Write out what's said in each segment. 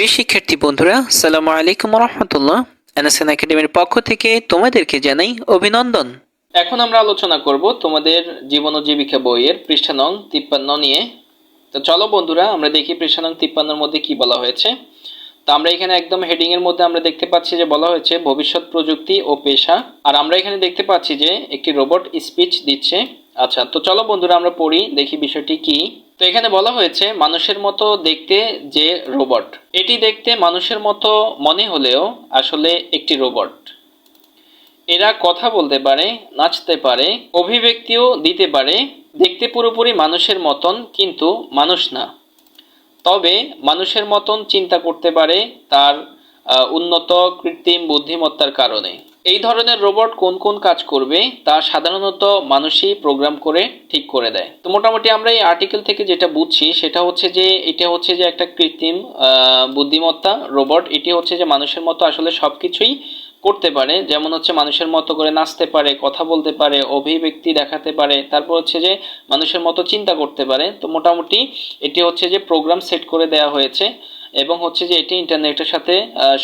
প্রিয় শিক্ষার্থী বন্ধুরা সালাম আলাইকুম রহমতুল্লাহ এনএসএন একাডেমির পক্ষ থেকে তোমাদেরকে জানাই অভিনন্দন। এখন আমরা আলোচনা করব তোমাদের জীবন ও জীবিকা বইয়ের পৃষ্ঠা নং তিপ্পান্ন নিয়ে। তো চলো বন্ধুরা, আমরা দেখি পৃষ্ঠা নং তিপ্পান্নর মধ্যে কি বলা হয়েছে। তো আমরা এখানে একদম হেডিং এর মধ্যে আমরা দেখতে পাচ্ছি যে বলা হয়েছে, ভবিষ্যৎ প্রযুক্তি ও পেশা। আর আমরা এখানে দেখতে পাচ্ছি যে একটি রোবট স্পিচ দিচ্ছে। আচ্ছা তো চলো বন্ধুরা, আমরা পড়ি, দেখি বিষয়টি কি। তো এখানে বলা হয়েছে মানুষের মতো দেখতে যে রোবট এটি দেখতে মানুষের মতো মনে হলেও আসলে একটি রোবট এরা কথা বলতে পারে, নাচতে পারে, অভিব্যক্তিও দিতে পারে, দেখতে পুরোপুরি মানুষের মতন কিন্তু মানুষ না। তবে মানুষের মতন চিন্তা করতে পারে তার উন্নত কৃত্রিম বুদ্ধিমত্তার কারণে। এই ধরনের রোবট কোন কোন কাজ করবে, তা সাধারণত মানুষই প্রোগ্রাম করে, ঠিক করে দেয়। তো মোটামুটি আমরা এই আর্টিকেল থেকে যেটা বুঝছি, সেটা হচ্ছে যে, এটা হচ্ছে যে একটা কৃত্রিম বুদ্ধিমত্তা রোবট এটি হচ্ছে যে মানুষের মতো আসলে সবকিছুই করতে পারে। যেমন হচ্ছে মানুষের মতো করে নাচতে পারে, কথা বলতে পারে, অভিব্যক্তি দেখাতে পারে, তারপর হচ্ছে যে মানুষের মতো চিন্তা করতে পারে। তো মোটামুটি এটি হচ্ছে যে প্রোগ্রাম সেট করে দেওয়া হয়েছে। এবং হচ্ছে যে এটি ইন্টারনেটের সাথে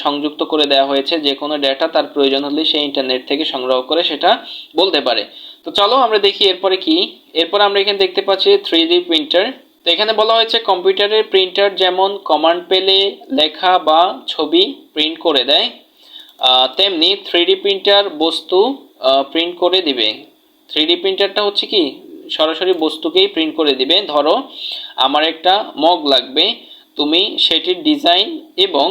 সংযুক্ত করে দেওয়া হয়েছে। যে কোনো ডেটা তার প্রয়োজন হলে সেই ইন্টারনেট থেকে সংগ্রহ করে সেটা বলতে পারে। তো চলো আমরা দেখি এরপরে কি। এরপর আমরা এখানে দেখতে পাচ্ছি থ্রি ডি প্রিন্টার তো এখানে বলা হয়েছে কম্পিউটারের প্রিন্টার যেমন কমান্ড পেলে লেখা বা ছবি প্রিন্ট করে দেয় তেমনি থ্রি ডি প্রিন্টার বস্তু প্রিন্ট করে দিবে। থ্রি ডি প্রিন্টারটা হচ্ছে কি? সরাসরি বস্তুকেই প্রিন্ট করে দিবে। ধরো, আমার একটা মগ লাগবে। তুমি সেটির ডিজাইন এবং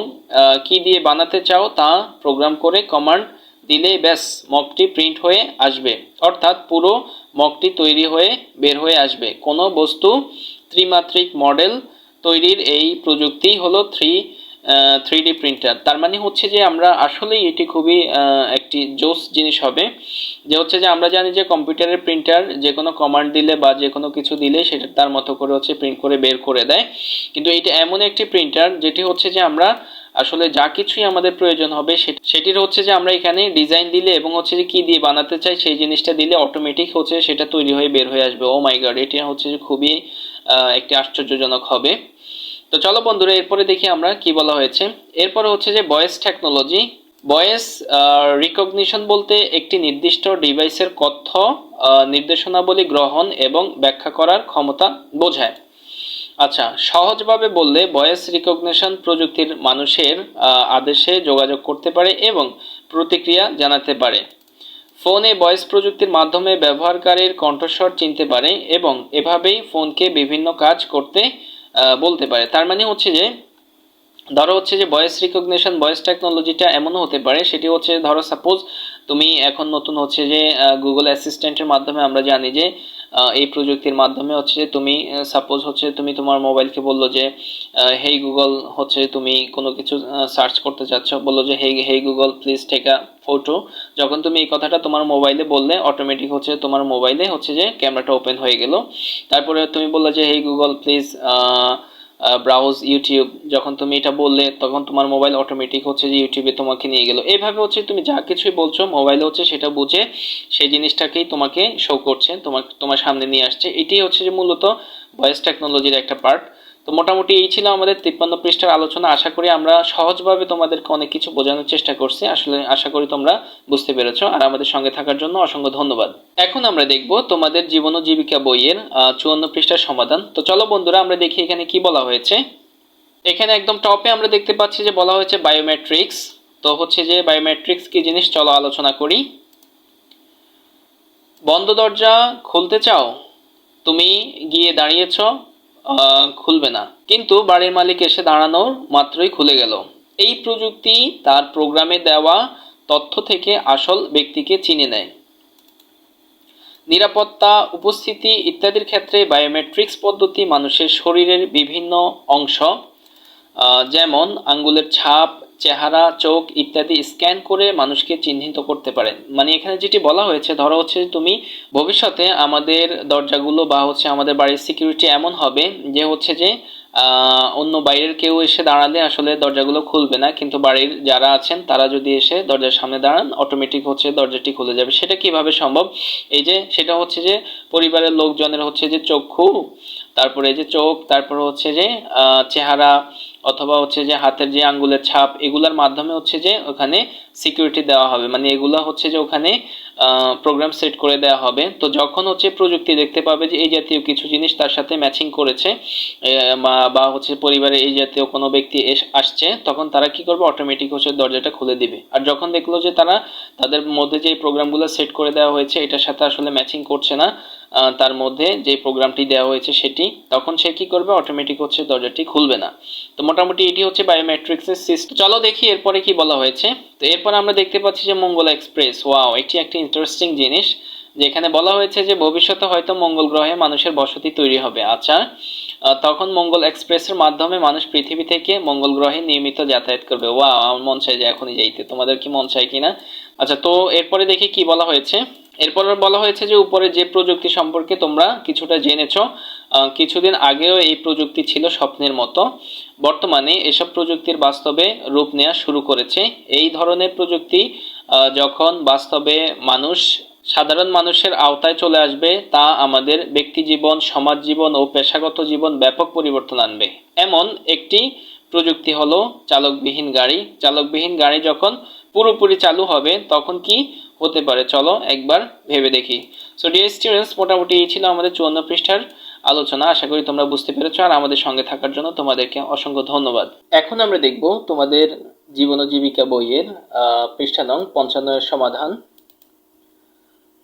কি দিয়ে বানাতে চাও তা প্রোগ্রাম করে কমান্ড দিলে ব্যাস মকটি প্রিন্ট হয়ে আসবে। অর্থাৎ পুরো মকটি তৈরি হয়ে বের হয়ে আসবে। কোনো বস্তু ত্রিমাত্রিক মডেল তৈরির এই প্রযুক্তি হলো থ্রি থ্রি ডি প্রিন্টার তার মানে হচ্ছে যে আমরা আসলেই এটি খুবই একটি জোস জিনিস হবে। যে হচ্ছে যে আমরা জানি যে কম্পিউটারের প্রিন্টার যে কোনো কমান্ড দিলে বা যে কোনো কিছু দিলে সেটা তার মতো করে হচ্ছে প্রিন্ট করে বের করে দেয়। কিন্তু এটা এমন একটি প্রিন্টার যেটি হচ্ছে যে আমরা আসলে যা কিছুই আমাদের প্রয়োজন হবে সেটির হচ্ছে যে আমরা এখানে ডিজাইন দিলে এবং হচ্ছে যে কি দিয়ে বানাতে চাই সেই জিনিসটা দিলে অটোমেটিক হচ্ছে সেটা তৈরি হয়ে বের হয়ে আসবে। ও মাই গড এটি হচ্ছে যে খুবই একটি আশ্চর্যজনক হবে। তো চলো বন্ধুরা, এরপরে দেখি আমরা কি বলা হয়েছে। এরপরে হচ্ছে যে ভয়েস টেকনোলজি ভয়েস রিকগনিশন বলতে একটি নির্দিষ্ট ডিভাইসের কথ্য নির্দেশনাবলী গ্রহণ এবং ব্যাখ্যা করার ক্ষমতা বোঝায়। আচ্ছা সহজভাবে বললে ভয়েস রিকগনিশন প্রযুক্তির মানুষের আদেশে যোগাযোগ করতে পারে এবং প্রতিক্রিয়া জানাতে পারে। ফোনে ভয়েস প্রযুক্তির মাধ্যমে ব্যবহারকারীর কণ্ঠস্বর চিনতে পারে এবং এভাবেই ফোনকে বিভিন্ন কাজ করতে বলতে পারে। তার মানে হচ্ছে যে, ধরো হচ্ছে যে ভয়েস রিকগনিশন ভয়েস টেকনোলজিটা এমনও হতে পারে, সেটি হচ্ছে ধরো সাপোজ তুমি এখন নতুন হচ্ছে যে গুগল অ্যাসিস্ট্যান্টের মাধ্যমে আমরা জানি যে এই প্রযুক্তির মাধ্যমে হচ্ছে যে তুমি সাপোজ হচ্ছে তুমি তোমার মোবাইলকে বলল যে হেই গুগল হচ্ছে তুমি কোনো কিছু সার্চ করতে চাচ্ছ। বলল যে hey hey Google please take photo যখন তুমি এই কথাটা তোমার মোবাইলে বললে অটোমেটিক হচ্ছে তোমার মোবাইলে হচ্ছে যে ক্যামেরাটা ওপেন হয়ে গেল। তারপরে তুমি বললে যে hey Google please browse YouTube যখন তুমি এটা বললে, তখন তোমার মোবাইল অটোমেটিক হচ্ছে যে ইউটিউবে তোমাকে নিয়ে গেল। এইভাবে হচ্ছে তুমি যা কিছুই বলছো মোবাইলে হচ্ছে সেটা বুঝে সেই জিনিসটাকেই তোমাকে শো করছে, তোমার তোমার সামনে নিয়ে আসছে। এটাই হচ্ছে যে মূলত ভয়েস টেকনোলজির একটা পার্ট তো মোটামুটি এই ছিল আমাদের তিপ্পান্ন পৃষ্ঠার আলোচনা। আশা করি আমরা সহজভাবে তোমাদেরকে অনেক কিছু বোঝানোর চেষ্টা করছি। আসলে আশা করি তোমরা বুঝতে পেরেছ। আর আমাদের সঙ্গে থাকার জন্য অসংখ্য ধন্যবাদ। এখন আমরা দেখব তোমাদের জীবন ও জীবিকা বইয়ের চুয়ান্ন পৃষ্ঠার সমাধান। তো চলো বন্ধুরা, আমরা দেখি এখানে কি বলা হয়েছে। এখানে একদম টপে আমরা দেখতে পাচ্ছি যে বলা হয়েছে বায়োমেট্রিক্স তো হচ্ছে যে বায়োমেট্রিক্স কি জিনিস? চলো আলোচনা করি। বন্ধ দরজা খুলতে চাও? তুমি গিয়ে দাঁড়িয়েছ। খুলবে না। কিন্তু বাড়ির মালিক এসে দাঁড়ানোর মাত্রই খুলে গেল। এই প্রযুক্তি তার প্রোগ্রামে দেওয়া তথ্য থেকে আসল ব্যক্তিকে চিনে নেয়। নিরাপত্তা, উপস্থিতি ইত্যাদির ক্ষেত্রে বায়োমেট্রিক্স পদ্ধতি মানুষের শরীরের বিভিন্ন অংশ যেমন আঙ্গুলের ছাপ চেহারা, চোখ ইত্যাদি স্ক্যান করে মানুষকে চিহ্নিত করতে পারে মানে এখানে যেটি বলা হয়েছে, ধরো হচ্ছে তুমি ভবিষ্যতে আমাদের দরজাগুলো বা হচ্ছে আমাদের বাড়ির সিকিউরিটি এমন হবে যে হচ্ছে যে অন্য বাইরের কেউ এসে দাঁড়ালে আসলে দরজাগুলো খুলবে না। কিন্তু বাড়ির যারা আছেন, তারা যদি এসে দরজার সামনে দাঁড়ান অটোমেটিক হচ্ছে দরজাটি খুলে যাবে। সেটা কীভাবে সম্ভব? এই যে সেটা হচ্ছে যে পরিবারের লোকজনের হচ্ছে যে চক্ষু, তারপরে যে চোখ, তারপরে হচ্ছে যে চেহারা অথবা হচ্ছে যে হাতের যে আঙ্গুলের ছাপ, এগুলার মাধ্যমে হচ্ছে যে ওখানে সিকিউরিটি দেওয়া হবে। মানে এগুলা হচ্ছে যে ওখানে প্রোগ্রাম সেট করে দেওয়া হবে। তো যখন হচ্ছে প্রযুক্তি দেখতে পাবে যে এই জাতীয় কিছু জিনিস তার সাথে ম্যাচিং করেছে বা- হচ্ছে পরিবারে এই জাতীয় কোনো ব্যক্তি আসছে, তখন তারা কি করবে? অটোমেটিক হচ্ছে দরজাটা খুলে দিবে। আর যখন দেখল যে তারা তাদের মধ্যে যে প্রোগ্রামগুলো সেট করে দেওয়া হয়েছে, এটার সাথে আসলে ম্যাচিং করছে না তার মধ্যে যে প্রোগ্রামটি দেওয়া হয়েছে সেটি, তখন সে কি করবে? অটোমেটিক হচ্ছে দরজাটি খুলবে না। তো মোটামুটি এটি হচ্ছে বায়োমেট্রিক্সের সিস্টেম চলো দেখি এরপরে কি বলা হয়েছে। তো এরপর আমরা দেখতে পাচ্ছি যে মঙ্গল এক্সপ্রেস ওয়াও এটি একটি ইন্টারেস্টিং জিনিস। যেখানে বলা হয়েছে যে ভবিষ্যতে হয়তো মঙ্গল গ্রহে মানুষের বসতি তৈরি হবে। আচ্ছা তখন মঙ্গল এক্সপ্রেসের মাধ্যমে মানুষ পৃথিবী থেকে মঙ্গল গ্রহে নিয়মিত যাতায়াত করবে। ওয়াও আমার মন চাই যে এখনই যাইতে। তোমাদের কি মন চাই কিনা? আচ্ছা তো এরপরে দেখি কি বলা হয়েছে। এরপর বলা হয়েছে যে উপরে যে প্রযুক্তি সম্পর্কে তোমরা কিছুটা জেনেছো কিছুদিন আগেও এই প্রযুক্তি ছিল স্বপ্নের মতো। বর্তমানে এসব প্রযুক্তির বাস্তবে রূপ নেওয়া শুরু করেছে। এই ধরনের প্রযুক্তি যখন বাস্তবে মানুষ, সাধারণ মানুষের আওতায় চলে আসবে, তা আমাদের ব্যক্তি জীবন, সমাজ জীবন ও পেশাগত জীবন ব্যাপক পরিবর্তন আনবে। এমন একটি প্রযুক্তি হলো চালকবিহীন গাড়ি। চালকবিহীন গাড়ি যখন পুরোপুরি চালু হবে, তখন কি হতে পারে? চলো একবার ভেবে দেখি। সো ডিয়ার স্টুডেন্টস মোটামুটি এই ছিল আমাদের চুয়ান্ন পৃষ্ঠার আলোচনা, আশা করি তোমরা বুঝতে পেরেছ। আর আমাদের সঙ্গে থাকার জন্য তোমাদেরকে অসংখ্য ধন্যবাদ। এখন আমরা দেখব তোমাদের জীবন ও জীবিকা বইয়ের পৃষ্ঠা নং পঞ্চান্নের সমাধান।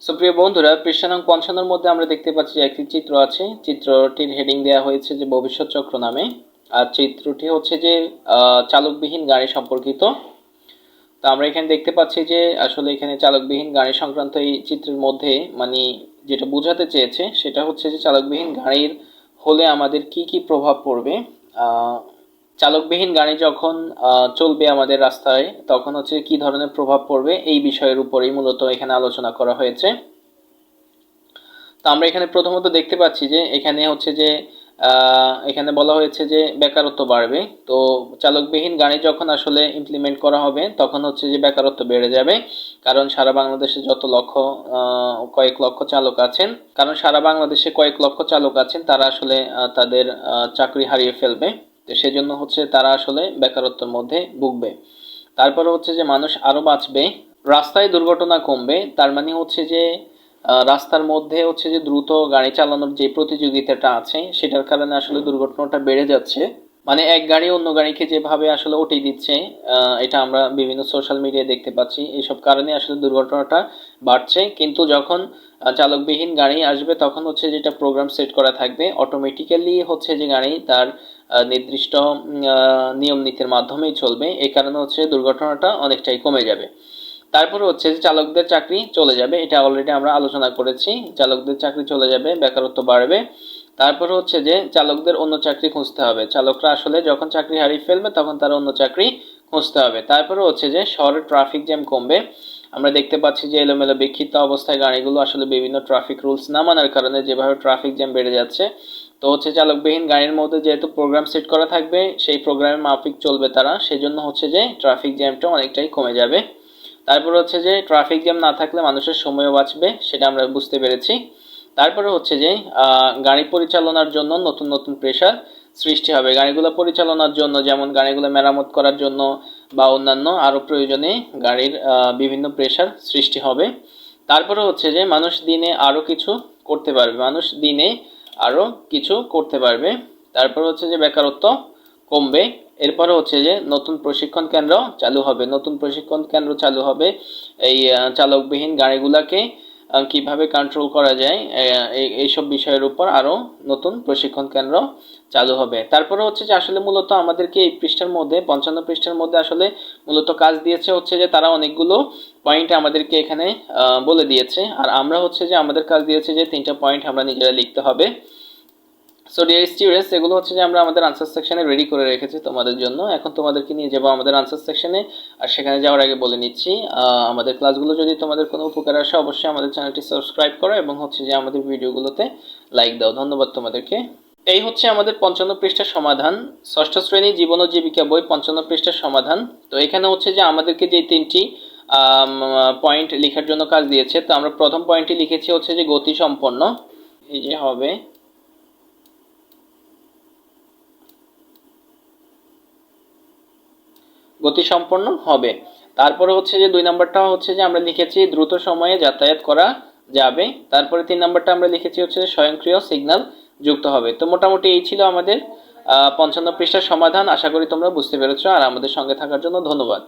সুপ্রিয় বন্ধুরা, পৃষ্ঠা নং পঞ্চান্নর মধ্যে আমরা দেখতে পাচ্ছি যে একটি চিত্র আছে। চিত্রটির হেডিং দেওয়া হয়েছে যে ভবিষ্যৎ চক্র নামে। আর চিত্রটি হচ্ছে যে চালকবিহীন গাড়ি সম্পর্কিত। তো আমরা এখানে দেখতে পাচ্ছি যে আসলে এখানে চালকবিহীন গাড়ি সংক্রান্ত এই চিত্রের মধ্যে মানে যেটা বোঝাতে চেয়েছে সেটা হচ্ছে যে চালকবিহীন গাড়ির হলে আমাদের কি কি প্রভাব পড়বে? চালকবিহীন গাড়ি যখন চলবে আমাদের রাস্তায়, তখন হচ্ছে কি ধরনের প্রভাব পড়বে? এই বিষয়ের উপরেই মূলত এখানে আলোচনা করা হয়েছে। তো আমরা এখানে প্রথমত দেখতে পাচ্ছি যে এখানে হচ্ছে যে এখানে বলা হয়েছে যে বেকারত্ব বাড়বে। তো চালকবিহীন গাড়ি যখন আসলে ইমপ্লিমেন্ট করা হবে, তখন হচ্ছে যে বেকারত্ব বেড়ে যাবে। কারণ সারা বাংলাদেশে যত লক্ষ কয়েক লক্ষ চালক আছেন, কারণ সারা বাংলাদেশে কয়েক লক্ষ চালক আছেন, তারা আসলে তাদের চাকরি হারিয়ে ফেলবে। তো সেজন্য হচ্ছে তারা আসলে বেকারত্বের মধ্যে ভুগবে। তারপরে হচ্ছে যে মানুষ আরও বাঁচবে, রাস্তায় দুর্ঘটনা কমবে, তার মানে হচ্ছে যে রাস্তার মধ্যে হচ্ছে যে দ্রুত গাড়ি চালানোর যে প্রতিযোগিতাটা আছে সেটার কারণে আসলে দুর্ঘটনাটা বেড়ে যাচ্ছে। মানে এক গাড়ি অন্য গাড়িকে যেভাবে আসলে ওটি দিচ্ছে এটা আমরা বিভিন্ন সোশ্যাল মিডিয়ায় দেখতে পাচ্ছি। এইসব কারণে আসলে দুর্ঘটনাটা বাড়ছে। কিন্তু যখন চালকবিহীন গাড়ি আসবে তখন হচ্ছে যেটা প্রোগ্রাম সেট করা থাকবে অটোমেটিক্যালি হচ্ছে যে গাড়ি তার নির্দিষ্ট নিয়ম নীতির মাধ্যমেই চলবে। এই কারণে হচ্ছে দুর্ঘটনাটা অনেকটাই কমে যাবে। তারপরে হচ্ছে যে চালকদের চাকরি চলে যাবে, এটা অলরেডি আমরা আলোচনা করেছি, চালকদের চাকরি চলে যাবে, বেকারত্ব বাড়বে। তারপরে হচ্ছে যে চালকদের অন্য চাকরি খুঁজতে হবে, চালকরা আসলে যখন চাকরি হারিয়ে ফেলবে তখন তারা অন্য চাকরি খুঁজতে হবে। তারপরে হচ্ছে যে শহরে ট্রাফিক জ্যাম কমবে, আমরা দেখতে পাচ্ছি যে এলোমেলো বিক্ষিপ্ত অবস্থায় গাড়িগুলো আসলে বিভিন্ন ট্রাফিক রুলস না মানার কারণে যেভাবে ট্রাফিক জ্যাম বেড়ে যাচ্ছে, তো হচ্ছে চালকবিহীন গাড়ির মধ্যে যেহেতু প্রোগ্রাম সেট করা থাকবে, সেই প্রোগ্রামের মাফিক চলবে তারা, সেজন্য হচ্ছে যে ট্রাফিক জ্যামটা অনেকটাই কমে যাবে। তারপর হচ্ছে যে ট্রাফিক জ্যাম না থাকলে মানুষের সময়ও বাঁচবে, সেটা আমরা বুঝতে পেরেছি। তারপরে হচ্ছে যে গাড়ি পরিচালনার জন্য নতুন নতুন প্রেশার সৃষ্টি হবে। গাড়িগুলো পরিচালনার জন্য, যেমন গাড়িগুলো মেরামত করার জন্য বা অন্যান্য আরও প্রয়োজনে গাড়ির বিভিন্ন প্রেশার সৃষ্টি হবে। তারপরে হচ্ছে যে মানুষ দিনে আরও কিছু করতে পারবে। মানুষ দিনে আরও কিছু করতে পারবে। তারপর হচ্ছে যে বেকারত্ব কমবে। এরপরে হচ্ছে যে নতুন প্রশিক্ষণ কেন্দ্র চালু হবে। নতুন প্রশিক্ষণ কেন্দ্র চালু হবে এই চালকবিহীন গাড়িগুলাকে কীভাবে কন্ট্রোল করা যায় এই- এইসব বিষয়ের উপর আরও নতুন প্রশিক্ষণ কেন্দ্র চালু হবে। তারপরে হচ্ছে যে আসলে মূলত আমাদেরকে এই পৃষ্ঠার মধ্যে, পঞ্চান্ন পৃষ্ঠার মধ্যে আসলে মূলত কাজ দিয়েছে হচ্ছে যে তারা অনেকগুলো পয়েন্ট আমাদেরকে এখানে বলে দিয়েছে। আর আমরা হচ্ছে যে আমাদের কাজ দিয়েছে যে তিনটা পয়েন্ট আমরা নিজেরা লিখতে হবে। সো ডিয়ার স্টুডেন্টস এগুলো হচ্ছে যে আমরা আমাদের আনসার সেকশনে রেডি করে রেখেছি তোমাদের জন্য। এখন তোমাদেরকে নিয়ে যাব আমাদের আনসার সেকশনে আর সেখানে যাওয়ার আগে বলে নিচ্ছি আমাদের ক্লাসগুলো যদি তোমাদের কোনো উপকার আসে, অবশ্যই আমাদের চ্যানেলটি সাবস্ক্রাইব করো এবং হচ্ছে যে আমাদের ভিডিওগুলোতে লাইক দাও। ধন্যবাদ তোমাদেরকে। এই হচ্ছে আমাদের পঞ্চান্ন পৃষ্ঠার সমাধান। ষষ্ঠ শ্রেণি জীবন ও জীবিকা বই, পঞ্চান্ন পৃষ্ঠার সমাধান। তো এখানে হচ্ছে যে আমাদেরকে যে তিনটি পয়েন্ট লেখার জন্য কাজ দিয়েছে, তো আমরা প্রথম পয়েন্টটি লিখেছি হচ্ছে যে গতি সম্পন্ন। এই যে হবে গতিসম্পন্ন হবে। তারপরে হচ্ছে যে দুই নম্বরটা হচ্ছে যে আমরা লিখেছি দ্রুত সময়ে যাতায়াত করা যাবে। তারপরে তিন নম্বরটা আমরা লিখেছি হচ্ছে স্বয়ংক্রিয় সিগন্যাল যুক্ত হবে। তো মোটামুটি এই ছিল আমাদের পঞ্চান্ন পৃষ্ঠার সমাধান। আশা করি তোমরা বুঝতে পেরেছ। আর আমাদের সঙ্গে থাকার জন্য ধন্যবাদ।